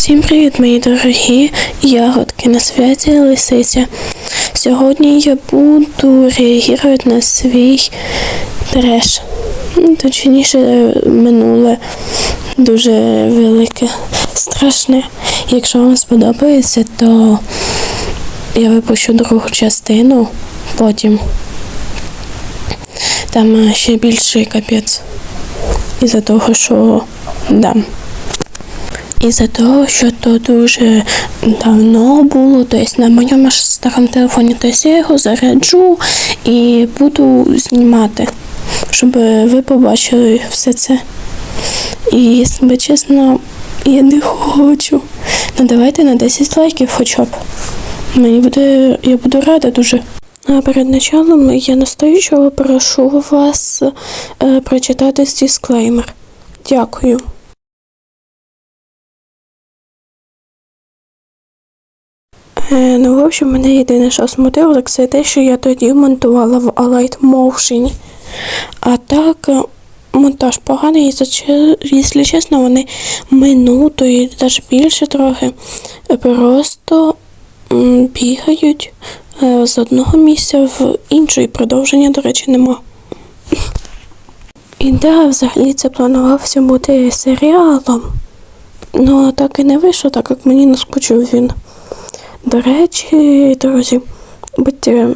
Всім привіт, мої дорогі ягодки на святі Лисиця. Сьогодні я буду реагувати на свій треш. Ну, Точніше, минуле дуже велике, страшне. Якщо вам сподобається, то я випущу другу частину потім. Там е, ще більший капець. Із-за того, що дам. Із-за того, що то дуже давно було, тобто на моєму старому телефоні, тобто я його заряджу і буду знімати, щоб ви побачили все це. І якщо чесно, я не хочу. Ну давайте на 10 лайків хоча б. Мені буде, я буду рада дуже. А перед началом я настойчиво прошу вас е, прочитати дисклеймер. Дякую. Ну, в общем, мене єдине, що смутило, так це те, що я тоді монтувала в Alight Motion. А так, е, монтаж поганий, і, якщо чесно, вони минуту і навіть більше трохи е, просто бігають е, з одного місця в інше, і продовження, до речі, нема. І да, взагалі це планувався бути серіалом. Ну, так і не вийшло, так як мені наскучив він. До речі, друзі, будьте,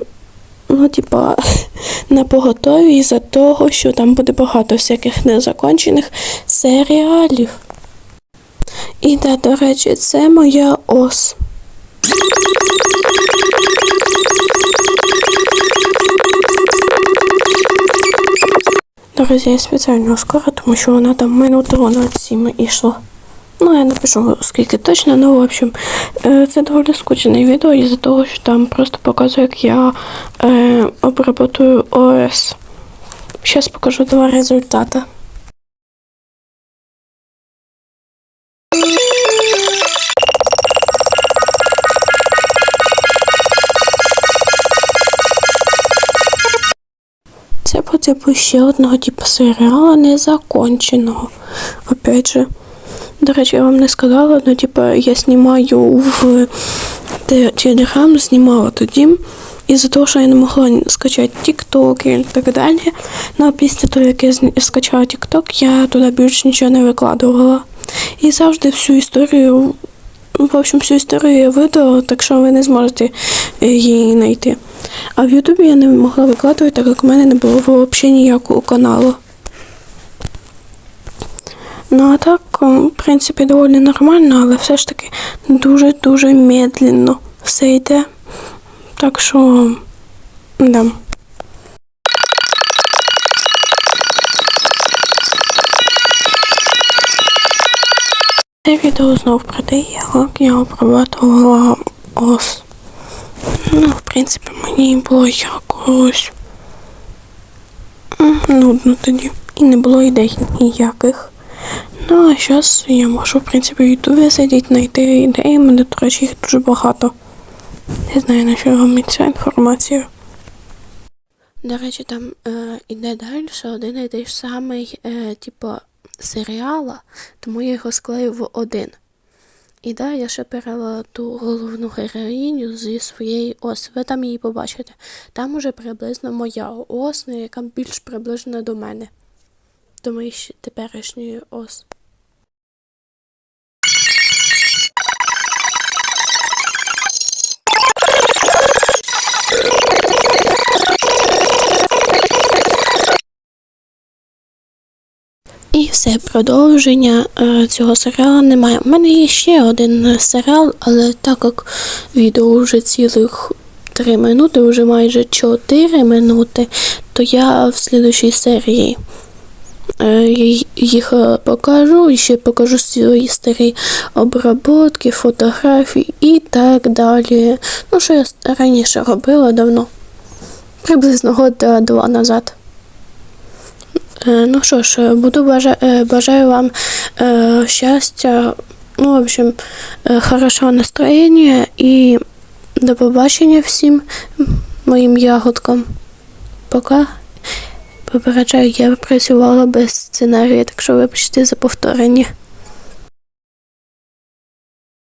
ну, типа, на поготові за того, що там буде багато всяких незакончених серіалів. І да, до речі, це моя ос. Друзі, я спеціально скоро, тому що вона там минуту над сіми йшла. Ну, я напишу, скільки точно, ну, в общем, е, це доволі скучне відео із-за того, що там просто показує, як я е, обработую ОС. Зараз покажу два результати. Це по ще одного типу серіалу незаконченого. Опять же. До речі, я вам не сказала, ну типа я знімаю в Телеграм, знімала тоді. Із-за того, що я не могла скачати TikTok і так далі. Ну після того, як я скачала TikTok, я туди більше нічого не викладувала. І завжди всю історію, в общем, всю історію я видала, так що ви не зможете е, її знайти. А в Ютубі я не могла викладувати, так як в мене не було взагалі ніякого каналу. Ну а так, в принципі, доволі нормально, але все ж таки дуже-дуже медленно все йде. Так що, да. Це відео знов про те, як я обрабатувала ос. Ну, в принципі, мені було якось нудно тоді. І не було ідей ніяких. Ну, а зараз я можу, в принципі, в Ютубі сидіти, знайти ідеї, мене, до речі, їх дуже багато. Не знаю, на що вам ця інформація. До речі, там е, іде далі один і той ж самий, е, типу, серіала, тому я його склею в один. І да, я ще перела ту головну героїню зі своєї ос. Ви там її побачите. Там уже приблизно моя ос, ну, яка більш приближена до мене. До моєї ще теперішньої ос. І все, продовження е, цього серіалу немає. У мене є ще один е, серіал, але так як відео вже цілих 3 минути, вже майже 4 минути, то я в слідущій серії їх е, покажу і ще покажу свої старі обработки, фотографії і так далі. Ну, що я раніше робила давно, приблизно год е, назад. Е, Ну що ж, е, буду бажа- е, бажаю вам е, щастя, ну, в общем, е, хорошого настроєння і до побачення всім моїм ягодкам. Пока. Попереджаю, я працювала без сценарію, так що вибачте за повторення.